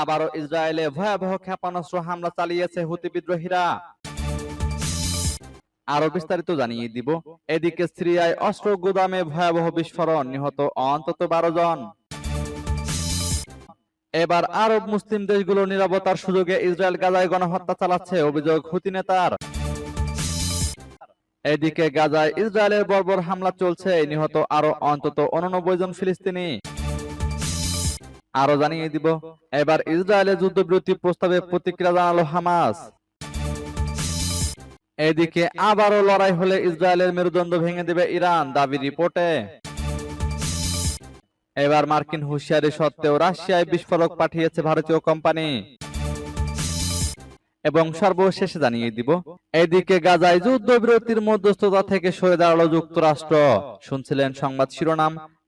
আবারও ইসরায়েলে ভয়াবহ ক্ষেপণাস্ত্র হামলা চালিয়েছে হুতি বিদ্রোহীরা। আরও বিস্তারিত জানিয়ে দিব। এদিকে সিরিয়ায় অস্ত্র গুদামে ভয়াবহ বিস্ফোরণ, নিহত অন্তত বারো জন। এবার আরব মুসলিম দেশগুলো নিরাপত্তার সুযোগে ইসরায়েল গাজায় গণহত্যা চালাচ্ছে, অভিযোগ হুতি নেতার। এদিকে গাজায় ইসরায়েলের বর্বর হামলা চলছে, নিহত আরও অন্তত উননব্বই জন ফিলিস্তিনি। আরও জানিয়ে দিব, এবার ইসরায়েলের যুদ্ধবিরতি প্রস্তাবে প্রতিক্রিয়া জানালো হামাস। এদিকে আবারও লড়াই হলে ইসরায়েলের মেরুদণ্ড ভেঙে দেবে ইরান, দাবি রিপোর্টে। এবার মার্কিন হুঁশিয়ারি সত্ত্বেও রাশিয়ায় বিস্ফোরক পাঠিয়েছে ভারতীয় কোম্পানি। এবং সর্বশেষে জানিয়ে দিব, এদিকে গাজায় যুদ্ধবিরতির মধ্যস্থতা থেকে সরে দাঁড়াল যুক্তরাষ্ট্র। শুনছিলেন সংবাদ শিরোনাম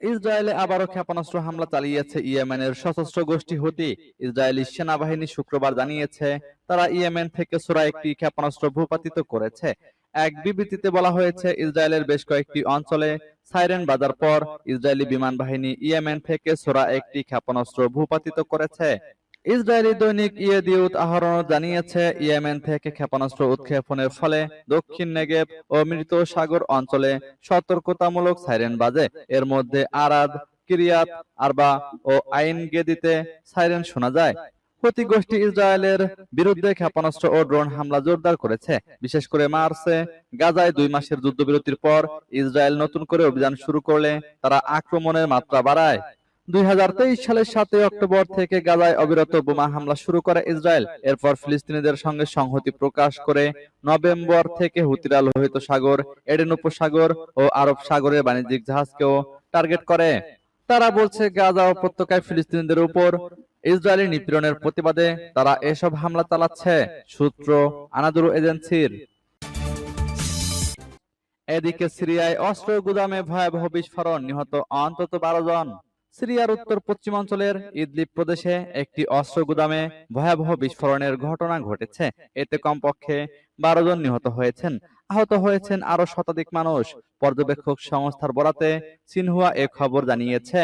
ইসরায়েলে আবারও ক্ষেপণাস্ত্র হামলা চালিয়েছে ইয়েমেনের সশস্ত্র গোষ্ঠী হতে। ইসরায়েলি সেনাবাহিনী শুক্রবার জানিয়েছে, তারা ইয়েমেন থেকে সোরা একটি ক্ষেপণাস্ত্র ভূপাতিত করেছে। এক বিবৃতিতে বলা হয়েছে, ইসরায়েলের বেশ কয়েকটি অঞ্চলে সাইরেন বাজার পর ইসরায়েলি বিমান বাহিনী ইয়েমেন থেকে সোরা একটি ক্ষেপণাস্ত্র ভূপাতিত করেছে। ইসরায়েলি দৈনিক ইয়েদিউত আহরণ জানিয়েছে, ইয়েমেন থেকে ক্ষেপণাস্ত্র উৎক্ষেপণের ফলে দক্ষিণ নেগেব ও মৃত সাগর অঞ্চলে সতর্কতামূলক সাইরেন বাজে। এর মধ্যে আরাদ, কিরিয়াত, আরবা ও আইন গেদিতে সাইরেন শোনা যায়। হুতি গোষ্ঠী ইসরায়েলের বিরুদ্ধে ক্ষেপণাস্ত্র ও ড্রোন হামলা জোরদার করেছে। বিশেষ করে মার্চে গাজায় দুই মাসের যুদ্ধবিরতির পর ইসরায়েল নতুন করে অভিযান শুরু করলে তারা আক্রমণের মাত্রা বাড়ায়। দুই সালের সাতই অক্টোবর থেকে গাজায় অবিরত বোমা হামলা শুরু করে ইসরায়েল। এরপর ফিলিস্তিনিদের সঙ্গে সংহতি প্রকাশ করে নভেম্বর থেকে হুতিরা লোহিত সাগর এডেন উপসাগর ও আরব সাগরের বাণিজ্যিক জাহাজকেও টার্গেট করে। তারা বলছে গাজা উপত্যকায় ফিলিস্তিনিদের উপর ইসরায়েলি নিপীড়নের প্রতিবাদে তারা এসব হামলা চালাচ্ছে সূত্র আনাদুরু এজেন্সির। এদিকে সিরিয়ায় অস্ত্র গুদামে ভয়াবহ বিস্ফোরণ নিহত অন্তত বারো জন। সিরিয়ার উত্তর পশ্চিমাঞ্চলের ইদলিব প্রদেশে একটি অস্ত্র গুদামে ভয়াবহ বিস্ফোরণের ঘটনা ঘটেছে। এতে কমপক্ষে বারো জন নিহত হয়েছেন। আহত হয়েছেন আরও শতাধিক মানুষ। পর্যবেক্ষক সংস্থার বরাতে সিনহুয়া এ খবর জানিয়েছে।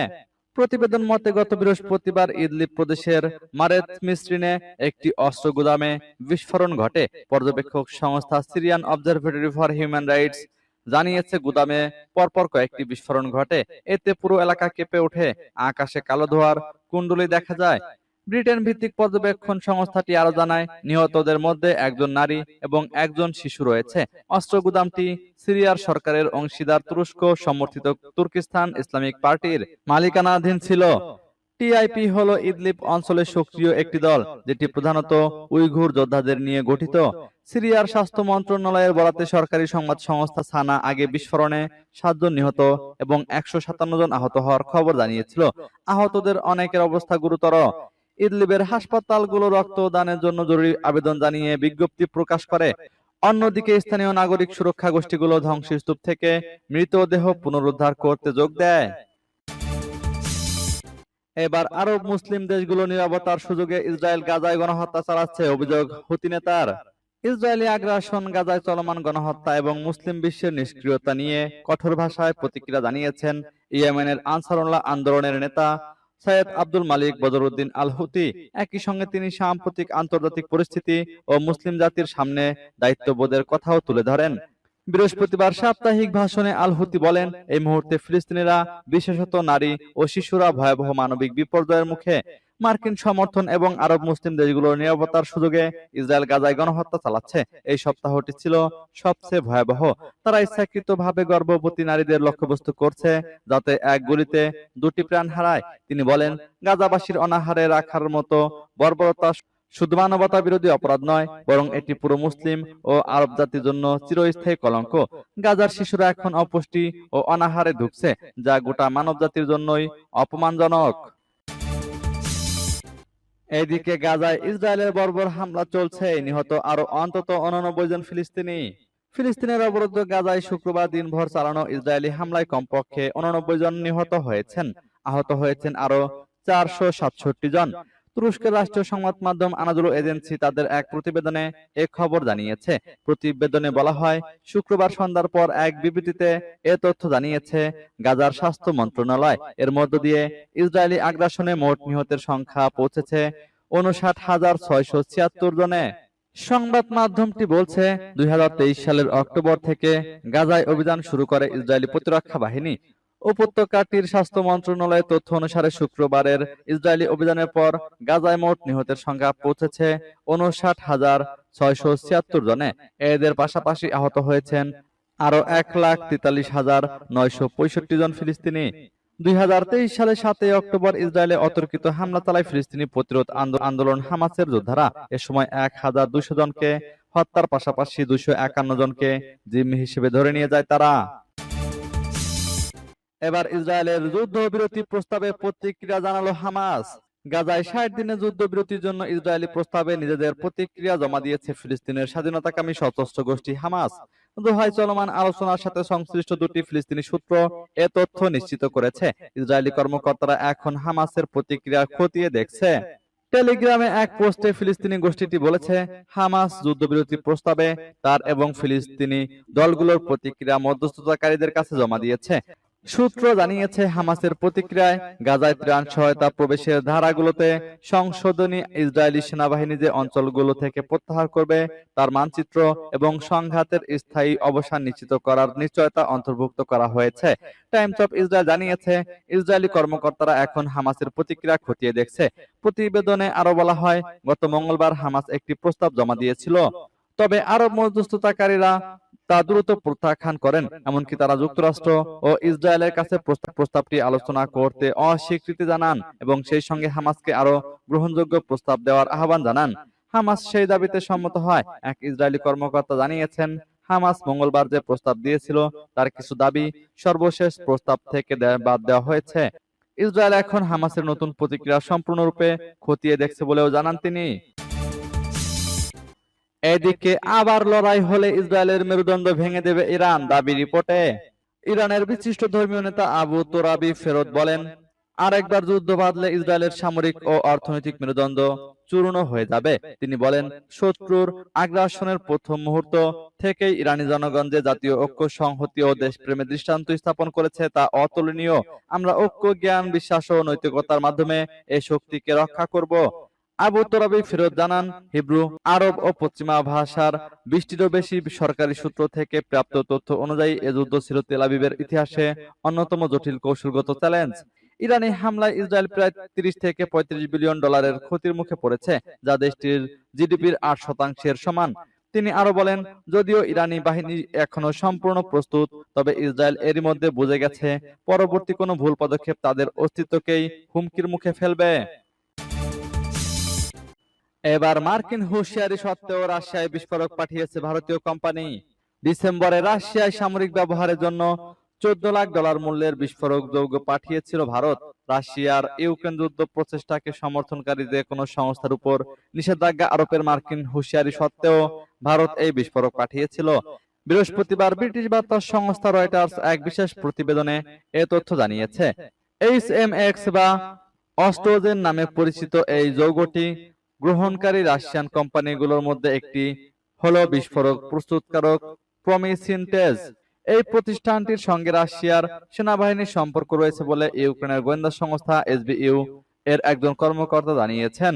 প্রতিবেদন মতে, গত বৃহস্পতিবার ইদলিব প্রদেশের মারেত মিস্ত্রিনে একটি অস্ত্র গুদামে বিস্ফোরণ ঘটে। পর্যবেক্ষক সংস্থা Syrian observatory for human rights জানিয়েছে গুদামে পরপর কয়েকটি বিস্ফোরণ ঘটে। এতে পুরো এলাকা কেঁপে ওঠে। আকাশে কালো ধোয়ার কুণ্ডলি দেখা যায়। ব্রিটেন ভিত্তিক পর্যবেক্ষণ সংস্থাটি আরও জানায়, নিহতদের মধ্যে একজন নারী এবং একজন শিশু রয়েছে। অস্ত্র গুদামটি সিরিয়ার সরকারের অংশীদার তুরস্ক সমর্থিত তুর্কিস্তান ইসলামিক পার্টির মালিকানাধীন ছিল। টিআইপি হলো ইদলিব অঞ্চলে সক্রিয় একটি দল, যেটি প্রধানত উইঘুর যোদ্ধাদের নিয়ে গঠিত। সিরিয়ার স্বাস্থ্য মন্ত্রণালয়ের বরাতে সরকারি সংবাদ সংস্থা সানা আগে বিস্ফোরণে সাতজন নিহত এবং একশো সাতান্ন জন আহত হওয়ার খবর জানিয়েছিল। আহতদের অনেকের অবস্থা গুরুতর। ইদলিবের হাসপাতালগুলো রক্তদানের জন্য জরুরি আবেদন জানিয়ে বিজ্ঞপ্তি প্রকাশ করে। অন্যদিকে স্থানীয় নাগরিক সুরক্ষা গোষ্ঠীগুলো ধ্বংসস্তূপ থেকে মৃতদেহ পুনরুদ্ধার করতে যোগ দেয়। এবার আরব মুসলিম দেশগুলো নিরাপত্তার সুযোগে ইসরায়েল গাজায় গণহত্যা চালাচ্ছে, অভিযোগ হুতি নেতার ইসরায়েলি আগ্রাসন গাজায় চলমান গণহত্যা এবং মুসলিম বিশ্বের নিষ্ক্রিয়তা নিয়ে কঠোর ভাষায় প্রতিক্রিয়া জানিয়েছেন ইয়েমেনের আনসারুল্লাহ আন্দোলনের নেতা সৈয়দ আব্দুল মালিক বদরুদ্দিন আল হুতি একই সঙ্গে তিনি সাম্প্রতিক আন্তর্জাতিক পরিস্থিতি ও মুসলিম জাতির সামনে দায়িত্ববোধের কথাও তুলে ধরেন। বৃহস্পতিবার সাপ্তাহিক ভাষণে আল হুতি বলেন, এই মুহূর্তে ফিলিস্তিনিরা, বিশেষত নারী ও শিশুরা ভয়াবহ মানবিক বিপর্যয়ের মুখে মার্কিন সমর্থন এবং আরব মুসলিম দেশগুলোর নিরাপত্তার সুযোগে ইসরায়েল গাজায় গণহত্যা চালাচ্ছে। এই সপ্তাহটি ছিল সবচেয়ে ভয়াবহ। তারা ইচ্ছাকৃতভাবে গর্ভবতী নারীদের লক্ষ্যবস্তু করছে যাতে এক গুলিতে দুটি প্রাণ হারায়। তিনি বলেন, গাজাবাসীর অনাহারে রাখার মতো বর্বরতা শুধু মানবতা বিরোধী অপরাধ নয়, বরং এটি পুরো মুসলিম ও আরব জাতির জন্য চিরস্থায়ী কলঙ্ক। গাজার শিশুরা এখন অপুষ্টি ও অনাহারে ঢুকছে যা গোটা মানব জাতির জন্যই অপমানজনক। এদিকে গাজায় ইসরায়েলের বর্বর হামলা চলছে, নিহত আরও অন্তত অনানব্বই জন ফিলিস্তিনি। ফিলিস্তিনের অবরুদ্ধ গাজায় শুক্রবার দিনভর চালানো ইসরায়েলি হামলায় কমপক্ষে উননব্বই জন নিহত হয়েছেন। আহত হয়েছেন আরও চারশো সাতষট্টি জন। তুরস্কের রাষ্ট্রীয় সংবাদ মাধ্যম আনাদুলু এজেন্সি তাদের এক প্রতিবেদনে এ খবর জানিয়েছে। প্রতিবেদনে বলা হয়, শুক্রবার সন্ধ্যার পর এক বিবৃতিতে এ তথ্য জানিয়েছে, গাজার স্বাস্থ্য মন্ত্রণালয়। এর মধ্য দিয়ে ইসরায়েলি আগ্রাসনে মোট নিহতের সংখ্যা পৌঁছেছে উনষাট হাজার ছয়শো ছিয়াত্তর জনে। সংবাদ মাধ্যমটি বলছে, দুই হাজার তেইশ সালের অক্টোবর থেকে গাজায় অভিযান শুরু করে ইসরায়েলি প্রতিরক্ষা বাহিনী। উপত্যকাটির স্বাস্থ্য মন্ত্রণালয়ের তথ্য অনুসারে শুক্রবারের ইসরায়েলি অভিযানের পর গাজায় মোট নিহতের সংখ্যা পৌঁছেছে উনষাট হাজার ছয়শো ছিয়াত্তর জনে। এদের পাশাপাশি আহত হয়েছেন আরও এক লাখ তেতাল্লিশ হাজার নয়শো পঁয়ষট্টি জন ফিলিস্তিনি। দুই হাজার তেইশ সালে সাতই অক্টোবর ইসরায়েলে অতর্কিত হামলা চালায় ফিলিস্তিনি প্রতিরোধ আন্দোলন হামাসের যোদ্ধারা। এ সময় এক হাজার দুশো জনকে হত্যার পাশাপাশি দুশো একান্ন জনকে জিম্মি হিসেবে ধরে নিয়ে যায় তারা। এবার ইসরায়েলের যুদ্ধ যুদ্ধবিরতি প্রস্তাবে প্রতিক্রিয়া জানালো হামাস। গাজায় ষাট দিনের যুদ্ধবিরতির জন্য ইসরায়েলি প্রস্তাবে নিজেদের প্রতিক্রিয়া জমা দিয়েছে ফিলিস্তিনের স্বাধীনতাকামী সশস্ত্র গোষ্ঠী হামাস। দোহায় চলমান আলোচনার সাথে সংশ্লিষ্ট দুটি ফিলিস্তিনি সূত্র এ তথ্য নিশ্চিত করেছে। ইসরায়েলি কর্মকর্তারা এখন হামাসের প্রতিক্রিয়া খতিয়ে দেখছে। টেলিগ্রামে এক পোস্টে ফিলিস্তিনি গোষ্ঠীটি বলেছে, হামাস যুদ্ধবিরতি প্রস্তাবে তার এবং ফিলিস্তিনি দলগুলোর প্রতিক্রিয়া মধ্যস্থতাকারীদের কাছে জমা দিয়েছে। সূত্র জানিয়েছে, হামাসের প্রতিক্রিয়ায় গাজায় ত্রাণ সহায়তা প্রবেশের ধারাগুলোতে সংশোধনী ইসরায়েলি সেনাবাহিনী যে অঞ্চলগুলো থেকে প্রত্যাহার করবে, তার মানচিত্র এবং সংঘাতের স্থায়ী অবসান নিশ্চিত করার নিশ্চয়তা অন্তর্ভুক্ত করা হয়েছে। টাইমস অফ ইসরায়েল জানিয়েছে, ইসরায়েলি কর্মকর্তারা এখন হামাসের প্রতিক্রিয়া খতিয়ে দেখছে। প্রতিবেদনে আরও বলা হয়, গত মঙ্গলবার হামাস একটি প্রস্তাব জমা দিয়েছিল। তবে আরব মধ্যস্থতাকারীরা তা দ্রুত প্রত্যাখ্যান করেন। এমনকি তারা যুক্তরাষ্ট্র ও ইসরায়েলের কাছে প্রস্তাব- প্রস্তাবটি আলোচনা করতে অস্বীকৃতি জানান এবং সেই সঙ্গে হামাসকে আরও গ্রহণযোগ্য প্রস্তাব দেওয়ার আহ্বান জানান। হামাস সেই দাবিতে সম্মত হয়। এক ইসরায়েলি কর্মকর্তা জানিয়েছেন, হামাস মঙ্গলবার যে প্রস্তাব দিয়েছিল, তার কিছু দাবি সর্বশেষ প্রস্তাব থেকে বাদ দেওয়া হয়েছে। ইসরায়েল এখন হামাসের নতুন প্রতিক্রিয়া সম্পূর্ণরূপে খতিয়ে দেখছে বলেও জানান তিনি। এদিকে আবার লড়াই হলে ইসরায়েলের মেরুদণ্ড ভেঙে দেবে ইরান, দাবি রিপোর্টে। ইরানের বিশিষ্ট ধর্মীয় নেতা আবু তোরাবি ফেরত বলেন, আরেকবার যুদ্ধ বাঁধলে ইসরায়েলের সামরিক ও অর্থনৈতিক মেরুদণ্ড চূর্ণ হয়ে যাবে। তিনি বলেন, শত্রুর আগ্রাসনের প্রথম মুহূর্ত থেকেই ইরানি জনগণ যে জাতীয় ঐক্য, সংহতি ও দেশপ্রেমের দৃষ্টান্ত স্থাপন করেছে তা অতুলনীয়। আমরা ঐক্য, জ্ঞান, বিশ্বাস ও নৈতিকতার মাধ্যমে এই শক্তিকে রক্ষা করব। আবু তোরাবি ফেরত জানান, হিব্রু, আরব ও পশ্চিমা ভাষার বিশটিরও বেশি সরকারি সূত্র থেকে প্রাপ্ত তথ্য অনুযায়ী এ যুদ্ধ ছিল তেল আবিবের ইতিহাসে অন্যতম জটিল কৌশলগত চ্যালেঞ্জ। ইরানি হামলায় ইসরায়েল প্রায় তিরিশ থেকে পঁয়ত্রিশ বিলিয়ন ডলারের ক্ষতির মুখে পড়েছে, যা দেশটির জিডিপির আট শতাংশের সমান। তিনি আরও বলেন, যদিও ইরানি বাহিনী এখনও সম্পূর্ণ প্রস্তুত, তবে ইসরায়েল এরই মধ্যে বুঝে গেছে, পরবর্তী কোনো ভুল পদক্ষেপ তাদের অস্তিত্বকেই হুমকির মুখে ফেলবে। এবার মার্কিন হুঁশিয়ারি সত্ত্বেও রাশিয়ায় বিস্ফোরক পাঠিয়েছে ভারতীয় কোম্পানি। ডিসেম্বরে রাশিয়ায় সামরিক ব্যবহারের জন্য চোদ্দ লাখ ডলার মূল্যের বিস্ফোরক যৌগ পাঠিয়েছিল ভারত। রাশিয়ার ইউক্রেন যুদ্ধ প্রচেষ্টাকে সমর্থনকারী যে কোনো সংস্থার উপর নিষেধাজ্ঞা আরোপের মার্কিন হুঁশিয়ারি সত্ত্বেও ভারত এই বিস্ফোরক পাঠিয়েছিল। বৃহস্পতিবার ব্রিটিশ বার্তা সংস্থা রয়টার্স এক বিশেষ প্রতিবেদনে এ তথ্য জানিয়েছে। এইচ এম এক্স বা অস্ট্রোজেন নামে পরিচিত এই যৌগটি গ্রহণকারী রাশিয়ান কোম্পানিগুলোর মধ্যে একটি হলো বিস্ফোরক প্রস্তুতকারক প্রমিসিনটেজ। এই প্রতিষ্ঠানটির সঙ্গে রাশিয়ার সেনাবাহিনীর সম্পর্ক রয়েছে বলে ইউক্রেনের গোয়েন্দা সংস্থা এসবিইউ এর একজন কর্মকর্তা জানিয়েছেন।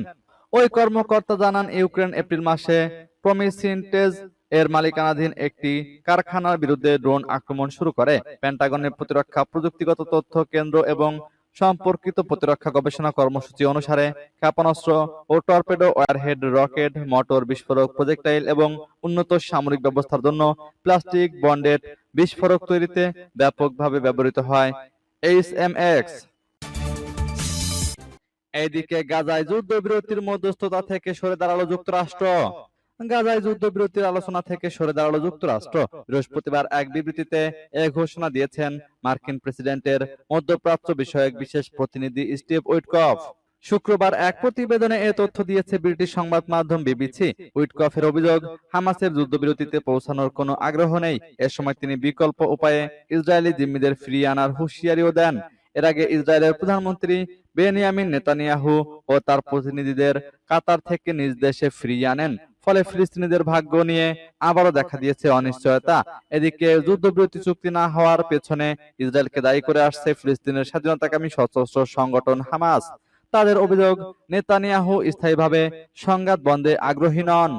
ওই কর্মকর্তা জানান, ইউক্রেন এপ্রিল মাসে প্রমিসিনটেজ এর মালিকানাধীন একটি কারখানার বিরুদ্ধে ড্রোন আক্রমণ শুরু করে। পেন্টাগনের প্রতিরক্ষা, প্রযুক্তিগত তথ্য কেন্দ্র এবং সম্পর্কিত প্রতিরক্ষা গবেষণা কর্মসূচি অনুসারে ক্ষেপণাস্ত্র ও টর্পেডো ওয়ারহেড, রকেট, মোটর বিস্ফোরক, প্রজেক্টাইল এবং উন্নত সামরিক ব্যবস্থার জন্য প্লাস্টিক বন্ডেড বিস্ফোরক তৈরিতে ব্যাপকভাবে ব্যবহৃত হয়। H M X. এদিকে গাজায় যুদ্ধবিরতির মধ্যস্থতা থেকে সরে দাঁড়াল যুক্তরাষ্ট্র। গাজায় যুদ্ধবিরতির আলোচনা থেকে সরে দাঁড়াল যুক্তরাষ্ট্র। বৃহস্পতিবার এক বিবৃতিতে এ ঘোষণা দিয়েছেন মার্কিন প্রেসিডেন্টের মধ্যপ্রাচ্য বিষয়ক বিশেষ প্রতিনিধি স্টিভ উইটকফ। শুক্রবার এক প্রতিবেদনে এ তথ্য দিয়েছে ব্রিটিশ সংবাদ মাধ্যম বিবিসি। উইটকফের অভিযোগ, হামাসের যুদ্ধবিরতিতে পৌঁছানোর কোনো আগ্রহ নেই। এ সময় তিনি বিকল্প উপায়ে ইসরায়েলি জিম্মিদের ফিরিয়ে আনার হুঁশিয়ারিও দেন। এর আগে ইসরায়েলের প্রধানমন্ত্রী বেনিয়ামিন নেতানিয়াহু ও তার প্রতিনিধিদের কাতার থেকে নিজ দেশে ফিরিয়ে আনেন। ফলে ফিলিস্তিনিদের ভাগ্য নিয়ে আবারও দেখা দিয়েছে অনিশ্চয়তা। এদিকে যুদ্ধবিরতি চুক্তি না হওয়ার পেছনে ইসরায়েলকে দায়ী করে আসছে ফিলিস্তিনের স্বাধীনতাকামী সশস্ত্র সংগঠন হামাস। তাদের অভিযোগ, নেতানিয়াহু স্থায়ীভাবে সংঘাত বন্ধে আগ্রহী নন।